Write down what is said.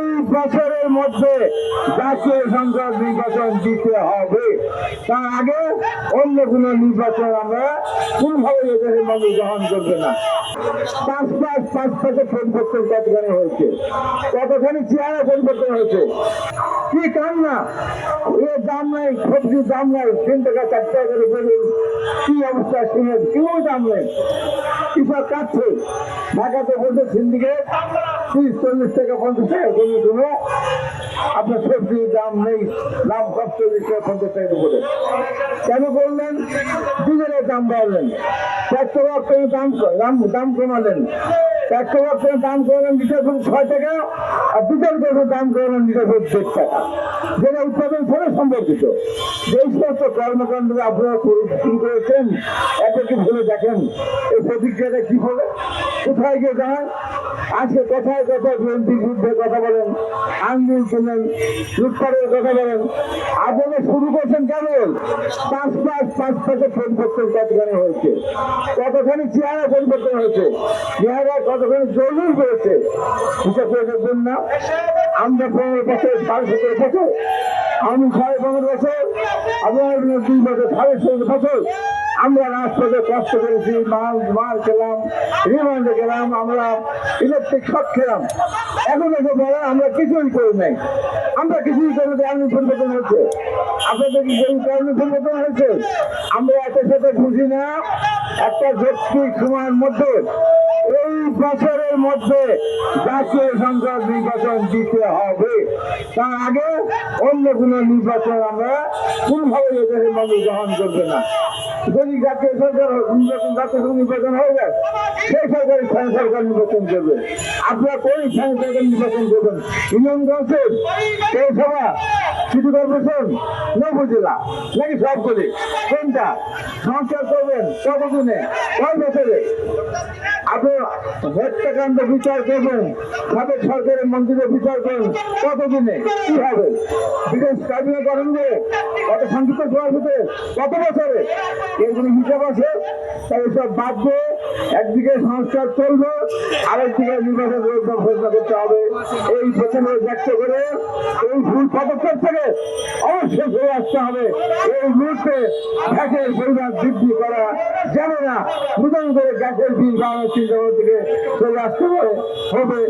এই বছরের মধ্যে জাতীয় সংসদ নির্বাচন দিতে হবে। তার আগে অন্য কোন নির্বাচন আমরা কোনভাবে এদেশের মানুষ গ্রহণ করবে না। পাঁচ পাঁচ পাঁচ পাঁচে পরিবর্তন কতখানি হয়েছে? কতখানি চেহারা পরিবর্তন হয়েছে? কি কান্না? এ দাম নাই সবজির দাম নাই, তিন টাকা, চার টাকা করে বলুন। কি অবস্থা শুনে কেউ দাম নেই। কৃষক কাটছে? ঢাকাতে বলছে, সিন্ডিকেট, তিরিশ, চল্লিশ টাকা, পঞ্চাশ টাকা কমে কমে আপনার দাম নেই পঞ্চাশ টাকার উপরে কেন করলেন ডিজেলের দাম বাড়লেন। পেট্রোল দাম দাম দাম কমালেন। পেট্রোল দাম কমালেন লিটার প্রতি ছয় টাকা, আর ডিজেল দাম কমালেন লিটার প্রতি দেড় টাকা। যেটা উৎপাদন সাথে সম্পর্কিত। যেই সমস্ত কর্মকাণ্ড আপনারা করেছেন একটু ভুলে দেখেন? এই প্রতিক্রিয়াটা কি হলো কোথায় গিয়ে দাঁড়ায়? আজকে কথায় কথায় বিএনপির বিরুদ্ধে কথা বলেন? আন্দোলন করেন লুটপাটের কথা বলেন। আপনারা শুরু করছেন কেমন পাঁচ পাঁচ পাঁচ পাঁচে পরিবর্তন কতখানি হয়েছে? কতখানি চেহারা পরিবর্তন হয়েছে? চেহারা কতখানি জরুরি হয়েছে? হিসাব করে দেখবেন না। আমরা পনেরো বছর, সাড়ে সতেরো বছর। আমি সাড়ে পনেরো বছর, আপনার দুই বছর, সাড়ে সতেরো বছর। আমরা রাজপথে কষ্ট করেছি, মাল মার খেলাম রিমান্ডে গেলাম, আমরা ইলেকট্রিক শক খেলাম। এখন এসে বলেন আমরা কিছুই করি নাই। আমরা কিছুই করি নাই এমনি পরিবর্তন হচ্ছে? আপনাদের কি সেই কারণে পরিবর্তন হয়েছে আমরা এত সাথে বুঝি না, একটা যৌক্তিক সময়ের মধ্যে, এই বছরের মধ্যে জাতীয় সংসদ নির্বাচন দিতে হবে। তার আগে অন্য কোন নির্বাচন আমরা কোনভাবে এদেশের মানুষ গ্রহণ করবে না। যদি জাতীয় সরকার নির্বাচন জাতীয় নির্বাচন হয়ে যায়, সেই সরকারি স্থানীয় সরকার নির্বাচন করবে। আপনারা কোন স্থানীয় সরকার নির্বাচন করবেন? ইউনিয়ন কাউন্সিল পৌরসভা সিটি কর্পোরেশন উপজেলা নাকি সবগুলি কোনটা? সংস্কার করবেন কতদিনে কয় বছরে? আপনি হত্যাকাণ্ড বিচার করবেন সাবেক সরকারের মন্ত্রীদের বিচার করুন কতদিনে কি হবে? বিদেশ কাবিনে করেন যে কত সংযুক্ত সময়ের ভিতরে কত বছরে? এর কোনো হিসাব আছে? বাদ একদিকে সংস্কার চলবে আরেকদিকে করতে হবে। এই পেছনে ব্যক্ত করে এই ভুল পদক্ষেপ থেকে অবশ্যই ফিরে আসতে হবে। এই মুহূর্তে গ্যাসের পরিমাণ বৃদ্ধি করা যাবে না। নতুন করে গ্যাসের বিল বাড়ানোর চিন্তা থেকে চলে আসতে হবে।